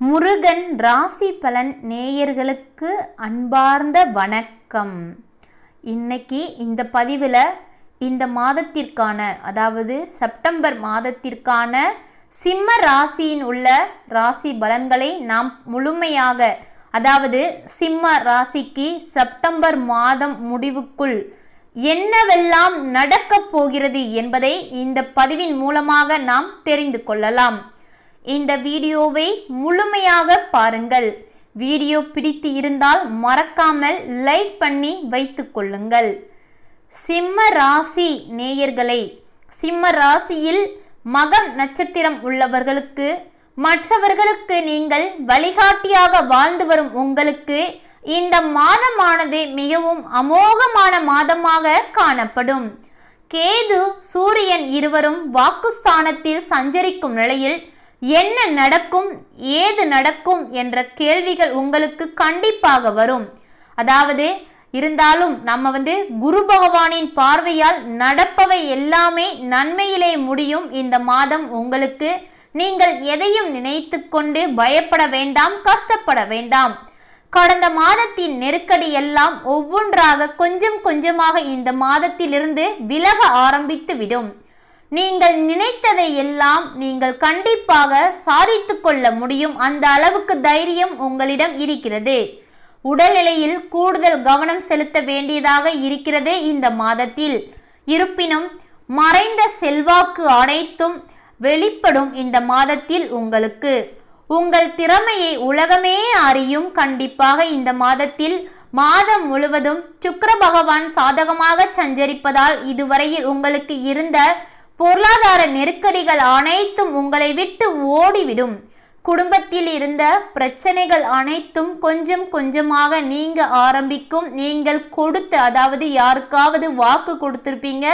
முருகன் ராசி பலன் நேயர்களுக்கு அன்பார்ந்த வணக்கம். இன்னைக்கு இந்த பதிவில் இந்த மாதத்திற்கான அதாவது செப்டம்பர் மாதத்திற்கான சிம்ம ராசியின் உள்ள ராசி பலன்களை நாம் முழுமையாக அதாவது சிம்ம ராசிக்கு செப்டம்பர் மாதம் முடிவுக்குள் என்னவெல்லாம் நடக்கப் போகிறது என்பதை இந்த பதிவின் மூலமாக நாம் தெரிந்து கொள்ளலாம். இந்த வீடியோவை முழுமையாக பாருங்கள். வீடியோ பிடித்து இருந்தால் மறக்காமல் லைக் பண்ணி வைத்துக் கொள்ளுங்கள். சிம்ம ராசி நேயர்களை சிம்ம ராசியில் மகம் நட்சத்திரம் உள்ளவர்களுக்கு மற்றவர்களுக்கு நீங்கள் வழிகாட்டியாக வாழ்ந்து வரும் உங்களுக்கு இந்த மாதமானது மிகவும் அமோகமான மாதமாக காணப்படும். கேது சூரியன் இருவரும் வாக்குஸ்தானத்தில் சஞ்சரிக்கும் நிலையில் என்ன நடக்கும் ஏது நடக்கும் என்ற கேள்விகள் உங்களுக்கு கண்டிப்பாக வரும். அதாவது இருந்தாலும் நம்ம வந்து குரு பகவானின் பார்வையால் நடப்பவை எல்லாமே நன்மையிலே முடியும் இந்த மாதம் உங்களுக்கு. நீங்கள் எதையும் நினைத்து கொண்டு பயப்பட வேண்டாம் கஷ்டப்பட வேண்டாம். கடந்த மாதத்தின் நெருக்கடி எல்லாம் ஒவ்வொன்றாக கொஞ்சம் கொஞ்சமாக இந்த மாதத்திலிருந்து விலக ஆரம்பித்து விடும். நீங்கள் நினைத்ததை எல்லாம் நீங்கள் கண்டிப்பாக சாதித்து கொள்ள முடியும். அந்த அளவுக்கு தைரியம் உங்களிடம் இருக்கிறது. உடல்நிலையில் கூடுதல் கவனம் செலுத்த வேண்டியதாக இருக்கிறது இந்த மாதத்தில். இருப்பினும் மறைந்த செல்வாக்கு அனைத்தும் வெளிப்படும் இந்த மாதத்தில் உங்களுக்கு. உங்கள் திறமையை உலகமே அறியும். கண்டிப்பாக இந்த மாதத்தில் மாதம் முழுவதும் சுக்கர பகவான் சாதகமாக சஞ்சரிப்பதால் இதுவரையில் உங்களுக்கு இருந்த பொருளாதார நெருக்கடிகள் அனைத்தும் உங்களை விட்டு ஓடிவிடும். குடும்பத்தில் இருந்த பிரச்சனைகள் அனைத்தும் கொஞ்சம் கொஞ்சமாக நீங்க ஆரம்பிக்கும். நீங்கள் கொடுத்து அதாவது யாருக்காவது வாக்கு கொடுத்துருப்பீங்க.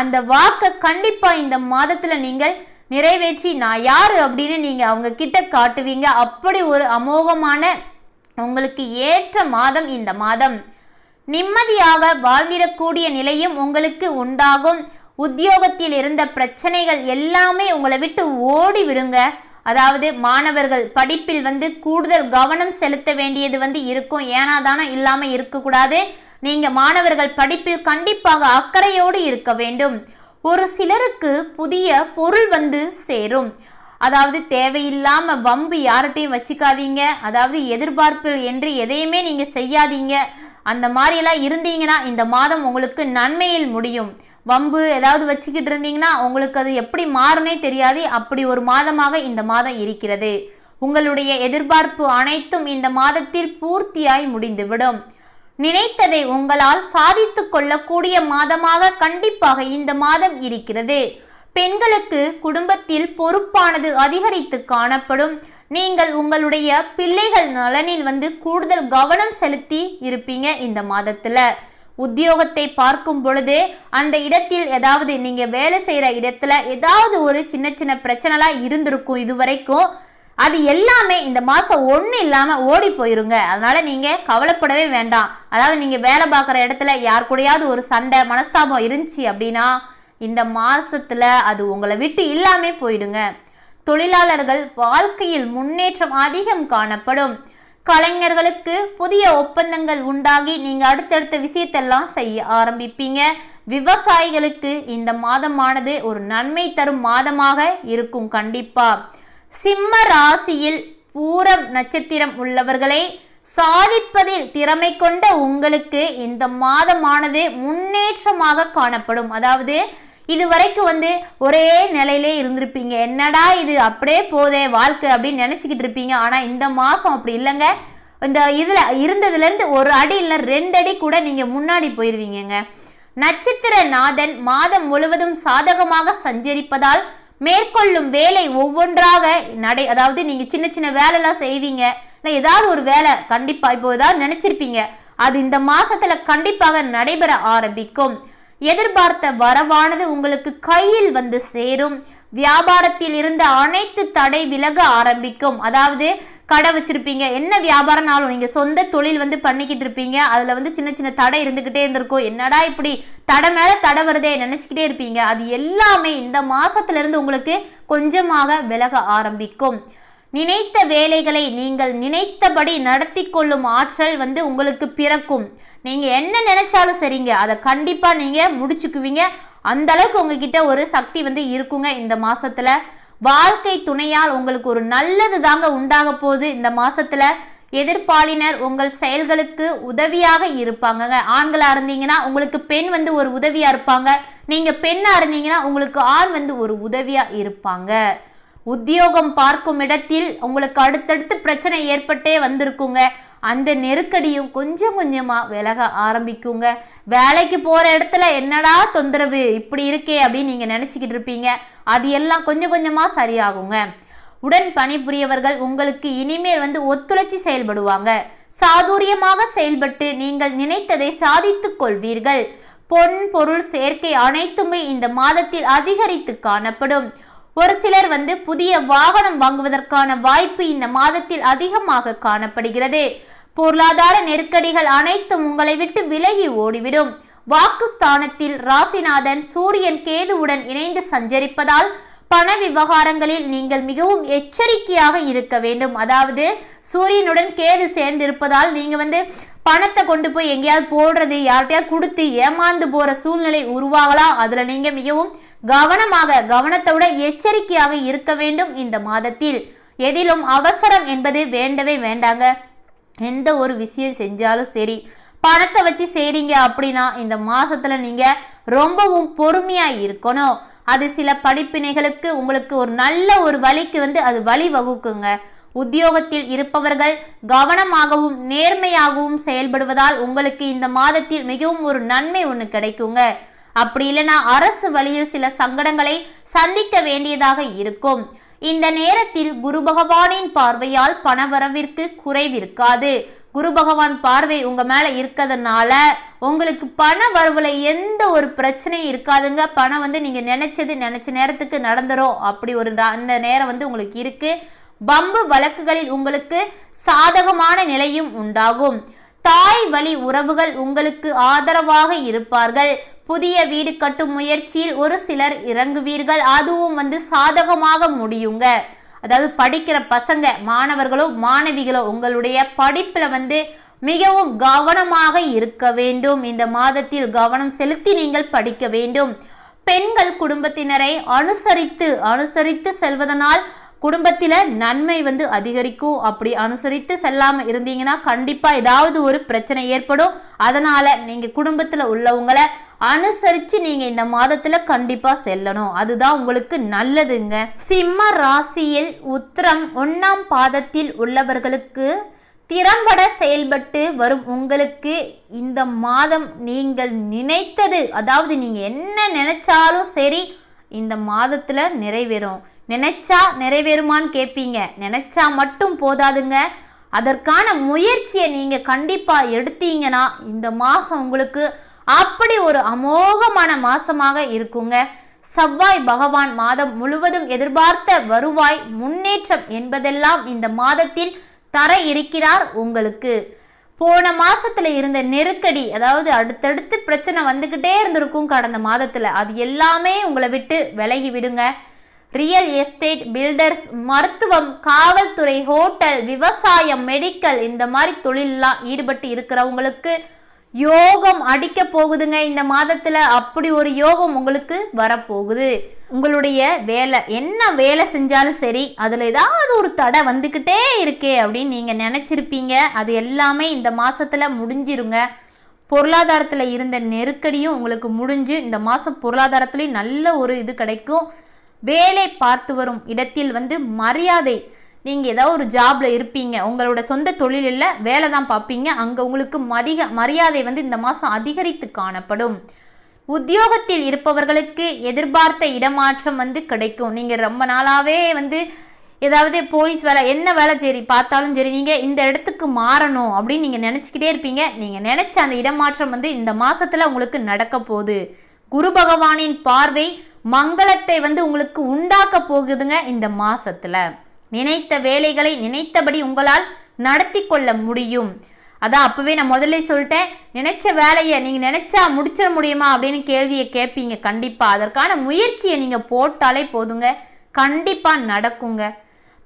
அந்த வாக்கை கண்டிப்பா இந்த மாதத்துல நீங்கள் நிறைவேற்றி நான் யார் அப்படின்னு நீங்க அவங்க கிட்ட காட்டுவீங்க. அப்படி ஒரு அமோகமான உங்களுக்கு ஏற்ற மாதம் இந்த மாதம். நிம்மதியாக வாழ்ந்திடக்கூடிய நிலையும் உங்களுக்கு உண்டாகும். உத்தியோகத்தில் இருந்த பிரச்சனைகள் எல்லாமே உங்களை விட்டு ஓடி விடுங்க அதாவது மாணவர்கள் படிப்பில் வந்து கூடுதல் கவனம் செலுத்த வேண்டியது வந்து இருக்கும். ஏனா தானே இல்லாமல் இருக்கக்கூடாது. நீங்கள் மாணவர்கள் படிப்பில் கண்டிப்பாக அக்கறையோடு இருக்க வேண்டும். ஒரு சிலருக்கு புதிய பொருள் வந்து சேரும். அதாவது தேவையில்லாமல் வம்பு யார்கிட்டையும் வச்சுக்காதீங்க. அதாவது எதிர்பார்ப்பு என்று எதையுமே நீங்கள் செய்யாதீங்க. அந்த மாதிரியெல்லாம் இருந்தீங்கன்னா இந்த மாதம் உங்களுக்கு நன்மையில் முடியும். வம்பு ஏதாவது வச்சுக்கிட்டு இருந்தீங்கன்னா உங்களுக்கு அது எப்படி மாறுனே தெரியாது. அப்படி ஒரு மாதமாக இந்த மாதம் இருக்கிறது. உங்களுடைய எதிர்பார்ப்பு அனைத்தும் இந்த மாதத்தில் பூர்த்தியாய் முடிந்துவிடும். நினைத்ததை உங்களால் சாதித்து கொள்ளக்கூடிய மாதமாக கண்டிப்பாக இந்த மாதம் இருக்கிறது. பெண்களுக்கு குடும்பத்தில் பொறுப்பானது அதிகரித்து காணப்படும். நீங்கள் உங்களுடைய பிள்ளைகள் நலனில் வந்து கூடுதல் கவனம் செலுத்தி இருப்பீங்க இந்த மாதத்துல. உத்தியோகத்தை பார்க்கும் பொழுது அந்த இடத்தில் ஏதாவது நீங்க வேலை செய்யற இடத்துல ஏதாவது ஒரு சின்ன சின்ன பிரச்சனைலாம் இருந்திருக்கும் இது வரைக்கும் அது எல்லாமே இந்த மாசம் ஒன்று இல்லாம ஓடி போயிருங்க. அதனால நீங்க கவலைப்படவே வேண்டாம். அதாவது நீங்க வேலை பார்க்குற இடத்துல யார் கூடயாவது ஒரு சண்டை மனஸ்தாபம் இருந்துச்சு அப்படின்னா இந்த மாசத்துல அது உங்களை விட்டு இல்லாமே போயிடுங்க. தொழிலாளர்கள் வாழ்க்கையில் முன்னேற்றம் அதிகம் காணப்படும். கலைஞர்களுக்கு புதிய ஒப்பந்தங்கள் உண்டாகி நீங்கள் அடுத்தடுத்த விஷயத்தெல்லாம் செய்ய ஆரம்பிப்பீங்க. விவசாயிகளுக்கு இந்த மாதமானது ஒரு நன்மை தரும் மாதமாக இருக்கும் கண்டிப்பா. சிம்ம ராசியில் பூரம் நட்சத்திரம் உள்ளவர்களை சாதிப்பதில் திறமை கொண்ட உங்களுக்கு இந்த மாதமானது முன்னேற்றமாக காணப்படும். அதாவது இது வரைக்கும் வந்து ஒரே நிலையிலே இருந்திருப்பீங்க. என்னடா இது? அப்படியே போதே வாழ்க்கை அப்படின்னு நினச்சிக்கிட்டு இருப்பீங்க. ஆனால் இந்த மாதம் அப்படி இல்லைங்க. இந்த இதில் இருந்ததுலேருந்து ஒரு அடி இல்லை ரெண்டு அடி கூட நீங்கள் முன்னாடி போயிடுவீங்கங்க நட்சத்திர நாதன் மாதம் முழுவதும் சாதகமாக சஞ்சரிப்பதால் மேற்கொள்ளும் வேலை ஒவ்வொன்றாக நடை அதாவது நீங்க சின்ன சின்ன வேலைலாம் செய்வீங்க. இல்லை ஏதாவது ஒரு வேலை கண்டிப்பா இப்போ ஏதாவது நினைச்சிருப்பீங்க. அது இந்த மாசத்துல கண்டிப்பாக நடைபெற ஆரம்பிக்கும். எதிர்பார்த்த வரவானது உங்களுக்கு கையில் வந்து சேரும். வியாபாரத்தில் இருந்த அனைத்து தடை விலக ஆரம்பிக்கும். அதாவது கடை வச்சிருப்பீங்க. என்ன வியாபாரம்னாலும் நீங்க சொந்த தொழில் வந்து பண்ணிக்கிட்டு இருப்பீங்க. அதுல வந்து சின்ன சின்ன தடை இருந்துகிட்டே இருந்திருக்கும். என்னடா இப்படி தடை மேல தடை வருதே நினைச்சுக்கிட்டே இருப்பீங்க. அது எல்லாமே இந்த மாசத்துல இருந்து உங்களுக்கு கொஞ்சமாக விலக ஆரம்பிக்கும். நினைத்த வேலைகளை நீங்கள் நினைத்தபடி நடத்தி கொள்ளும் ஆற்றல் வந்து உங்களுக்கு பிறக்கும். நீங்கள் என்ன நினைச்சாலும் சரிங்க. அதை கண்டிப்பாக நீங்கள் முடிச்சுக்குவீங்க. அந்த அளவுக்கு உங்ககிட்ட ஒரு சக்தி வந்து இருக்குங்க இந்த மாசத்துல. வாழ்க்கை துணையால் உங்களுக்கு ஒரு நல்லது தாங்க உண்டாக போகுது. இந்த மாசத்துல எதிர்ப்பாளினர் உங்கள் செயல்களுக்கு உதவியாக இருப்பாங்க ஆண்களா இருந்தீங்கன்னா உங்களுக்கு பெண் வந்து ஒரு உதவியா இருப்பாங்க. நீங்க பெண்ணா இருந்தீங்கன்னா உங்களுக்கு ஆண் வந்து ஒரு உதவியா இருப்பாங்க. உத்தியோகம் பார்க்கும் இடத்தில் உங்களுக்கு அடுத்தடுத்து பிரச்சனை ஏற்பட்டே வந்திருக்குங்க. அந்த நெருக்கடியும் கொஞ்சம் கொஞ்சமாக விலக ஆரம்பிக்குங்க. வேலைக்கு போகிற இடத்துல என்னடா தொந்தரவு இப்படி இருக்கே அப்படின்னு நீங்கள் நினச்சிக்கிட்டு இருப்பீங்க. அது எல்லாம் கொஞ்சம் கொஞ்சமாக சரியாகுங்க. உடன் பணிபுரியவர்கள் உங்களுக்கு இனிமேல் வந்து ஒத்துழைச்சி செயல்படுவாங்க. சாதுரியமாக செயல்பட்டு நீங்கள் நினைத்ததை சாதித்துக் கொள்வீர்கள். பொன் பொருள் சேர்க்கை அனைத்துமே இந்த மாதத்தில் அதிகரித்து காணப்படும். ஒரு சிலர் வந்து புதிய வாகனம் வாங்குவதற்கான வாய்ப்பு இந்த மாதத்தில் அதிகமாக காணப்படுகிறது. பொருளாதார நெருக்கடிகள் அனைத்தும் உங்களை விட்டு விலகி ஓடிவிடும். வாக்குஸ்தானத்தில் ராசிநாதன் சூரியன் கேதுவுடன் இணைந்து சஞ்சரிப்பதால் பண விவகாரங்களில் நீங்கள் மிகவும் எச்சரிக்கையாக இருக்க வேண்டும். அதாவது சூரியனுடன் கேது சேர்ந்து இருப்பதால் நீங்க வந்து பணத்தை கொண்டு போய் எங்கேயாவது போடுறது யார்கிட்டயாவது கொடுத்து ஏமாந்து போற சூழ்நிலை உருவாகலாம். அதுல நீங்க மிகவும் கவனமாக கவனத்தோட எச்சரிக்கையாக இருக்க வேண்டும் இந்த மாதத்தில். எதிலும் அவசரம் என்பது வேண்டவே வேண்டாங்க. எந்த ஒரு விஷயம் செஞ்சாலும் சரி. பணத்தை வச்சு செய்றீங்க அப்படின்னா இந்த மாசத்துல நீங்க ரொம்பவும் பொறுமையா இருக்கணும். அது சில படிப்பினைகளுக்கு உங்களுக்கு ஒரு நல்ல ஒரு வழிக்கு வந்து அது வழி வகுக்குங்க. உத்தியோகத்தில் இருப்பவர்கள் கவனமாகவும் நேர்மையாகவும் செயல்படுவதால் உங்களுக்கு இந்த மாதத்தில் மிகவும் ஒரு நன்மை ஒன்று கிடைக்குங்க. அப்படி இல்லைன்னா அரசு வழியில் சில சங்கடங்களை சந்திக்க வேண்டியதாக இருக்கும். இந்த நேரத்தில் குரு பகவானின் பார்வையால் பணவரவிற்கு குறைவிருக்காது. குரு பகவான் பார்வை உங்க மேல இருக்கிறதுனால உங்களுக்கு பண வரவுல எந்த ஒரு பிரச்சனையும் இருக்காதுங்க. பணம் வந்து நீங்க நினைச்சது நினைச்ச நேரத்துக்கு நடந்துரும். அப்படி ஒரு அந்த நேரம் வந்து உங்களுக்கு இருக்கு. பம்பு வழக்குகளில் உங்களுக்கு சாதகமான நிலையும் உண்டாகும். தாய் வழி உறவுகள் உங்களுக்கு ஆதரவாக இருப்பார்கள். புதிய வீடு கட்டும் முயற்சியில் ஒரு சிலர் இறங்குவீர்கள். அதுவும் வந்து சாதகமாக முடியுங்க. அதாவது படிக்கிற பசங்க மாணவர்களோ மாணவிகளோ உங்களுடைய படிப்பில் வந்து மிகவும் கவனமாக இருக்க வேண்டும். இந்த மாதத்தில் கவனம் செலுத்தி நீங்கள் படிக்க வேண்டும். பெண்கள் குடும்பத்தினரை அனுசரித்து அனுசரித்து செல்வதனால் குடும்பத்தில் நன்மை வந்து அதிகரிக்கும். அப்படி அனுசரித்து செல்லாமல் இருந்தீங்கன்னா கண்டிப்பாக ஏதாவது ஒரு பிரச்சனை ஏற்படும். அதனால் நீங்கள் குடும்பத்தில் உள்ளவங்களை அனுசரித்து நீங்கள் இந்த மாதத்தில் கண்டிப்பாக செல்லணும். அதுதான் உங்களுக்கு நல்லதுங்க. சிம்ம ராசியில் உத்திரம் ஒன்றாம் பாதத்தில் உள்ளவர்களுக்கு திறம்பட செயல்பட்டு வரும் உங்களுக்கு இந்த மாதம் நீங்கள் நினைத்தது அதாவது நீங்கள் என்ன நினைச்சாலும் சரி இந்த மாதத்தில் நிறைவேறும். நினைச்சா நிறைவேறுமான்னு கேட்பீங்க நினைச்சா மட்டும் போதாதுங்க. அதற்கான முயற்சியை நீங்கள் கண்டிப்பாக எடுத்தீங்கன்னா இந்த மாதம் உங்களுக்கு அப்படி ஒரு அமோகமான மாசமாக இருக்குங்க. செவ்வாய் பகவான் மாதம் முழுவதும் எதிர்பார்த்த வருவாய் முன்னேற்றம் என்பதெல்லாம் இந்த மாதத்தில் தர இருக்கிறார் உங்களுக்கு. போன மாசத்துல இருந்த நெருக்கடி அதாவது அடுத்தடுத்து பிரச்சனை வந்துக்கிட்டே இருந்திருக்கும் கடந்த மாதத்துல. அது எல்லாமே உங்களை விட்டு விலகி விடுங்க. ரியல் எஸ்டேட் பில்டர்ஸ் மருத்துவம் காவல்துறை ஹோட்டல் விவசாயம் மெடிக்கல் இந்த மாதிரி தொழிலெலாம் ஈடுபட்டு இருக்கிறவங்களுக்கு யோகம் அடிக்க போகுதுங்க. இந்த மாதத்துல அப்படி ஒரு யோகம் உங்களுக்கு வரப்போகுது. உங்களுடைய வேலை என்ன வேலை செஞ்சாலும் சரி அதுல ஏதாவது ஒரு தடை வந்துக்கிட்டே இருக்கே அப்படின்னு நீங்க நினைச்சிருப்பீங்க. அது எல்லாமே இந்த மாசத்துல முடிஞ்சிருங்க. பொருளாதாரத்துல இருந்த நெருக்கடியும் உங்களுக்கு முடிஞ்சு இந்த மாசம் பொருளாதாரத்துலேயும் நல்ல ஒரு இது கிடைக்கும். வேலை பார்த்து வரும் இடத்தில் வந்து மரியாதை. நீங்கள் ஏதாவது ஒரு ஜாப்பில் இருப்பீங்க. உங்களோட சொந்த தொழிலில் வேலை தான் பார்ப்பீங்க. அங்கே உங்களுக்கு மதிக மரியாதை வந்து இந்த மாதம் அதிகரித்து காணப்படும். உத்தியோகத்தில் இருப்பவர்களுக்கு எதிர்பார்த்த இடமாற்றம் வந்து கிடைக்கும். நீங்கள் ரொம்ப நாளாகவே வந்து ஏதாவது போலீஸ் வேலை என்ன வேலை சரி பார்த்தாலும் சரி நீங்கள் இந்த இடத்துக்கு மாறணும் அப்படின்னு நீங்கள் நினச்சிக்கிட்டே இருப்பீங்க. நீங்கள் நினச்ச அந்த இடமாற்றம் வந்து இந்த மாதத்தில் உங்களுக்கு நடக்க போகுது. குரு பகவானின் பார்வை மங்களத்தை வந்து உங்களுக்கு உண்டாக்க போகுதுங்க இந்த மாசத்துல. நினைத்த வேலைகளை நினைத்தபடி உங்களால் நடத்தி கொள்ள முடியும். அதான் அப்பவே நான் முதல்ல சொல்லிட்டேன் நினைச்ச வேலையை நீங்க நினைச்சா முடிச்சிட முடியுமா அப்படின்னு கேள்வியை கேட்பீங்க கண்டிப்பா. அதற்கான முயற்சியை நீங்க போட்டாலே போதுங்க. கண்டிப்பா நடக்குங்க.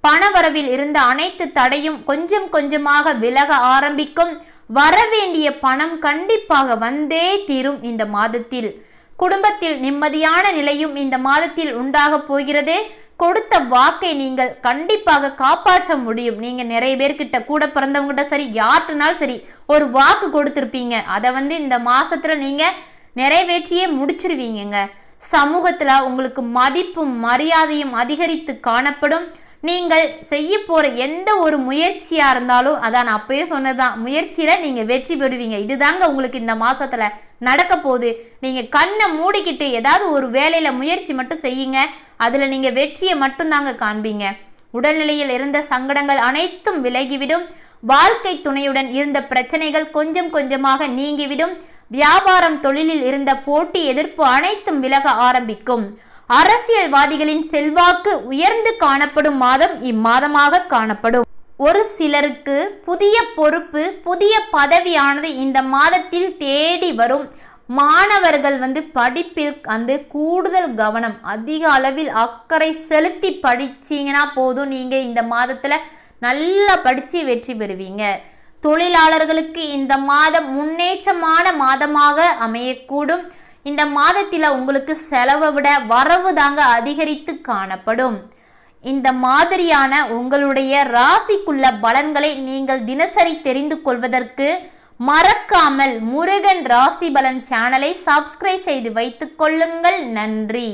பணவரவில் இருந்த அனைத்து தடையும் கொஞ்சம் கொஞ்சமாக விலக ஆரம்பிக்கும். வரவேண்டிய பணம் கண்டிப்பாக வந்தே தீரும் இந்த மாதத்தில். குடும்பத்தில் நிம்மதியான நிலையும் இந்த மாதத்தில் உண்டாக போகிறது. கொடுத்த வாக்கை நீங்கள் கண்டிப்பாக காப்பாற்ற முடியும். நீங்க நிறைய பேர்கிட்ட கூட பிறந்தவங்ககிட்ட சரி யார்ட்டுனாலும் சரி ஒரு வாக்கு கொடுத்துருப்பீங்க. அதை வந்து இந்த மாசத்துல நீங்க நிறைவேற்றியே முடிச்சிருவீங்கங்க. சமூகத்துல உங்களுக்கு மதிப்பும் மரியாதையும் அதிகரித்து காணப்படும். நீங்கள் செய்ய போகிற எந்த ஒரு முயற்சியாக இருந்தாலும் அதான் நான் அப்பயே சொன்னதான் முயற்சியில் நீங்கள் வெற்றி பெறுவீங்க. இதுதாங்க உங்களுக்கு இந்த மாதத்தில் நடக்க போகுது. நீங்கள் கண்ணை மூடிக்கிட்டு ஏதாவது ஒரு வேலையில் முயற்சி மட்டும் செய்யுங்க. அதில் நீங்கள் வெற்றியை மட்டும்தாங்க காண்பீங்க. உடல்நிலையில் இருந்த சங்கடங்கள் அனைத்தும் விலகிவிடும். வாழ்க்கை துணையுடன் இருந்த பிரச்சனைகள் கொஞ்சம் கொஞ்சமாக நீங்கிவிடும். வியாபாரம் தொழிலில் இருந்த போட்டி எதிர்ப்பு அனைத்தும் விலக ஆரம்பிக்கும். அரசியல்வாதிகளின் செல்வாக்கு உயர்ந்து காணப்படும் மாதம் இம்மாதமாக காணப்படும். ஒரு சிலருக்கு புதிய பொறுப்பு புதிய பதவியானது இந்த மாதத்தில் தேடி வரும். மாணவர்கள் வந்து படிப்பில் வந்து கூடுதல் கவனம் அதிக அளவில் அக்கறை செலுத்தி படிச்சீங்கன்னா போதும். நீங்க இந்த மாதத்துல நல்லா படிச்சு வெற்றி பெறுவீங்க. தொழிலாளர்களுக்கு இந்த மாதம் முன்னேற்றமான மாதமாக அமையக்கூடும். இந்த மாதத்தில் உங்களுக்கு செலவை விட வரவு தாங்க அதிகரித்து காணப்படும். இந்த மாதிரியான உங்களுடைய ராசிக்குள்ள பலன்களை நீங்கள் தினசரி தெரிந்து கொள்வதற்கு மறக்காமல் முருகன் ராசி பலன் சேனலை சப்ஸ்கிரைப் செய்து வைத்துக் கொள்ளுங்கள். நன்றி.